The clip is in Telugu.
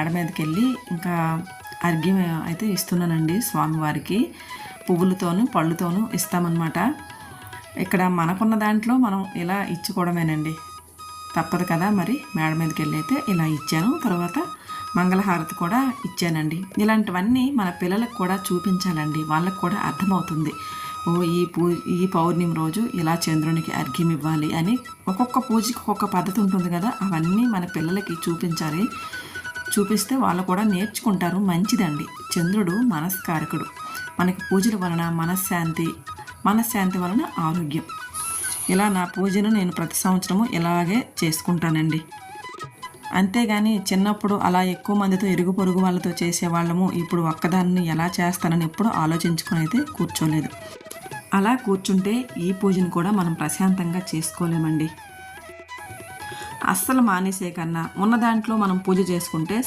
మేడ మీదకి వెళ్ళి ఇంకా అర్ఘ్యం అయితే ఇస్తున్నానండి స్వామివారికి. పువ్వులతోనూ పళ్ళుతోనూ ఇస్తామన్నమాట. ఇక్కడ మనకున్న దాంట్లో మనం ఇలా ఇచ్చుకోవడమేనండి. తప్పదు కదా మరి మేడ మీదకి వెళ్ళి అయితే ఇలా ఇచ్చాను. తర్వాత మంగళహారతి కూడా ఇచ్చానండి. ఇలాంటివన్నీ మన పిల్లలకు కూడా చూపించాలండి. వాళ్ళకు కూడా అర్థమవుతుంది. ఓ ఈ పూ ఈ పౌర్ణమి రోజు ఇలా చంద్రునికి అర్ఘ్యం ఇవ్వాలి అని ఒక్కొక్క పూజకి ఒక్కొక్క పద్ధతి ఉంటుంది కదా. అవన్నీ మన పిల్లలకి చూపించాలి. చూపిస్తే వాళ్ళు కూడా నేర్చుకుంటారు. మంచిదండి. చంద్రుడు మనస్కారకుడు. మనకి పూజల వలన మనశ్శాంతి మనశ్శాంతి వలన ఆరోగ్యం. ఇలా నా పూజను నేను ప్రతి సంవత్సరము ఇలాగే చేసుకుంటానండి. అంతేగాని చిన్నప్పుడు అలా ఎక్కువ మందితో ఇరుగు పొరుగు వాళ్ళతో చేసేవాళ్ళము ఇప్పుడు ఒక్కదాన్ని ఎలా చేస్తానని ఎప్పుడు ఆలోచించుకొని అయితే కూర్చోలేదు. అలా కూర్చుంటే ఈ పూజను కూడా మనం ప్రశాంతంగా చేసుకోలేమండి. అస్సలు మానేసే కన్నా ఉన్న దాంట్లో మనం పూజ చేసుకుంటే